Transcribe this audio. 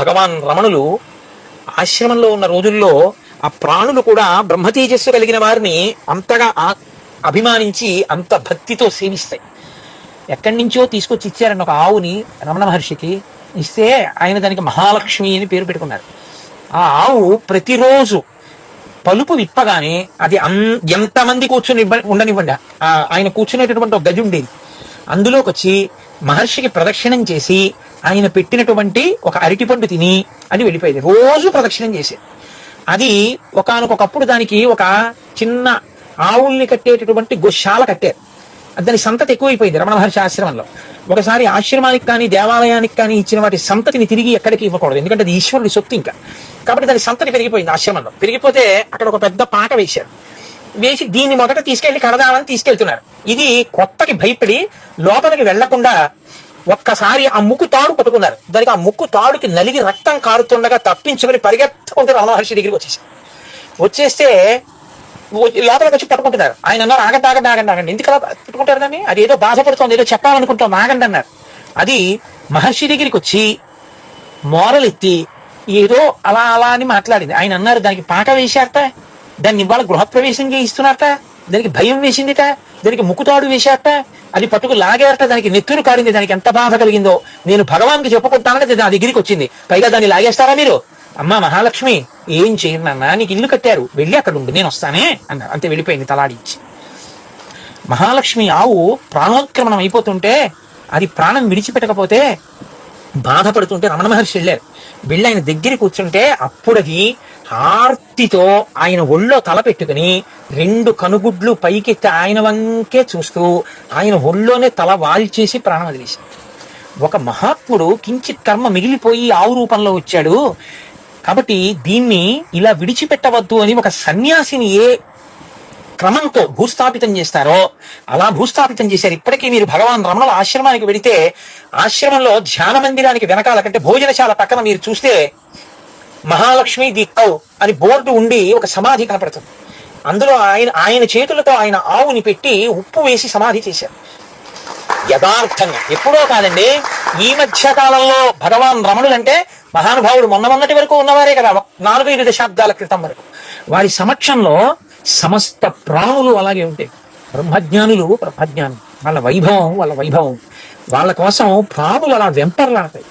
భగవాన్ రమణులు ఆశ్రమంలో ఉన్న రోజుల్లో ఆ ప్రాణులు కూడా బ్రహ్మ తేజస్సు కలిగిన వారిని అంతగా ఆ- అభిమానించి అంత భక్తితో సేవిస్తాయి. ఎక్కడి నుంచో తీసుకొచ్చి ఇచ్చారని ఒక ఆవుని రమణ మహర్షికి ఇస్తే ఆయన దానికి మహాలక్ష్మి అని పేరు పెట్టుకున్నారు. ఆ ఆవు ప్రతిరోజు పలుపు విప్పగానే అది అన్ ఎంతమంది కూర్చుని ఉండనివ్వండి. ఆయన కూర్చునేటటువంటి ఒక గది ఉండేది. అందులోకి వచ్చి మహర్షికి ప్రదక్షిణం చేసి ఆయన పెట్టినటువంటి ఒక అరటిపండు తిని అది వెళ్ళిపోయేది. రోజు ప్రదక్షిణం చేసేది. అది ఒకనకొకప్పుడు దానికి ఒక చిన్న ఆవుల్ని కట్టేటటువంటి గోశాల కట్టారు. దాని సంతతి ఎక్కువైపోయింది రమణ మహర్షి ఆశ్రమంలో. ఒకసారి ఆశ్రమానికి కానీ దేవాలయానికి కానీ ఇచ్చిన వాటి సంతతిని తిరిగి ఎక్కడికి ఇవ్వకూడదు. ఎందుకంటే అది ఈశ్వరుడి సొత్తు ఇంకా. కాబట్టి దాని సంతతి పెరిగిపోయింది ఆశ్రమంలో. పెరిగిపోతే అక్కడ ఒక పెద్ద పాక వేశారు. వేసి దీన్ని మొదట తీసుకెళ్ళి కడదామని తీసుకెళ్తున్నారు. ఇది కొత్తకి భయపడి లోపలికి వెళ్ళకుండా ఒక్కసారి ఆ ముక్కు తాడు పట్టుకున్నారు. దానికి ఆ ముక్కు తాడుకి నలిగి రక్తం కారుతుండగా తప్పించుకుని పరిగెత్తుకుంటారు రమణ దగ్గరికి వచ్చేసారు వచ్చేస్తే లోపలికి వచ్చి పట్టుకుంటున్నారు. ఆయన అన్నారు ఆగండి ఆగండి ఆగండి ఆగండి. ఎందుకు అలా పట్టుకుంటారు దాన్ని అది ఏదో బాధపడుతోంది ఏదో చెప్పాలనుకుంటాం ఆగండి అన్నారు. అది మహర్షి దగ్గరికి వచ్చి మోరలెత్తి ఏదో అలా అలా అని మాట్లాడింది. ఆయన అన్నారు దానికి పాక వేశారట. దాన్ని ఇవాళ గృహప్రవేశం చేయిస్తున్నారట. దానికి భయం వేసిందిట దానికి ముక్కుతాడు వేశారట. అది పట్టుకు లాగారట దానికి నెత్తురు కారింది. దానికి ఎంత బాధ కలిగిందో. నేను భగవాన్కి చెప్పుకుంటానని నా దగ్గరికి వచ్చింది. పైగా దాన్ని లాగేస్తారా మీరు? అమ్మా మహాలక్ష్మి ఏం చేయను నాన్న నీకు ఇల్లు కట్టారు. వెళ్ళి అక్కడ ఉండు నేను వస్తానే అన్నారు అంతే వెళ్ళిపోయింది తలాడించి. మహాలక్ష్మి ఆవు ప్రాణోత్క్రమణం అయిపోతుంటే అది ప్రాణం విడిచిపెట్టకపోతే బాధపడుతుంటే రమణ మహర్షి వెళ్ళారు. వెళ్ళి ఆయన దగ్గర కూర్చుంటే అప్పుడది ఆర్తితో ఆయన ఒళ్ళో తల పెట్టుకుని రెండు కనుగుడ్లు పైకెత్తి ఆయన వంకే చూస్తూ ఆయన ఒళ్ళోనే తల వాల్చేసి ప్రాణం వదిలేసింది ఒక మహాత్ముడు కించిత్ కర్మ మిగిలిపోయి ఆవు రూపంలో వచ్చాడు. కాబట్టి దీన్ని ఇలా విడిచిపెట్టవద్దు అని ఒక సన్యాసిని ఏ క్రమంతో భూస్థాపితం చేస్తారో అలా భూస్థాపితం చేశారు. ఇప్పటికీ మీరు భగవాన్ రమణుల ఆశ్రమానికి వెడితే ఆశ్రమంలో ధ్యాన మందిరానికి వెనకాల కంటే భోజనశాల పక్కన మీరు చూస్తే మహాలక్ష్మి ది కౌ అని బోర్డు ఉండి ఒక సమాధి కనపడుతుంది. అందులో ఆయన ఆయన చేతులతో ఆయన ఆవుని పెట్టి ఉప్పు వేసి సమాధి చేశారు. యథార్థంగా. ఎప్పుడో కాదండి ఈ మధ్య కాలంలో భగవాన్ రమణుడు అంటే మహానుభావుడు మొన్న మొన్నటి వరకు ఉన్నవారే కదా నాలుగు ఐదు దశాబ్దాల క్రితం వరకు. వారి సమక్షంలో సమస్త ప్రాణులు అలాగే ఉంటాయి బ్రహ్మజ్ఞానులు బ్రహ్మజ్ఞానులు వాళ్ళ వైభవం వాళ్ళ వైభవం. వాళ్ళ కోసం ప్రాణులు అలా వెంపర్లాడతాయి.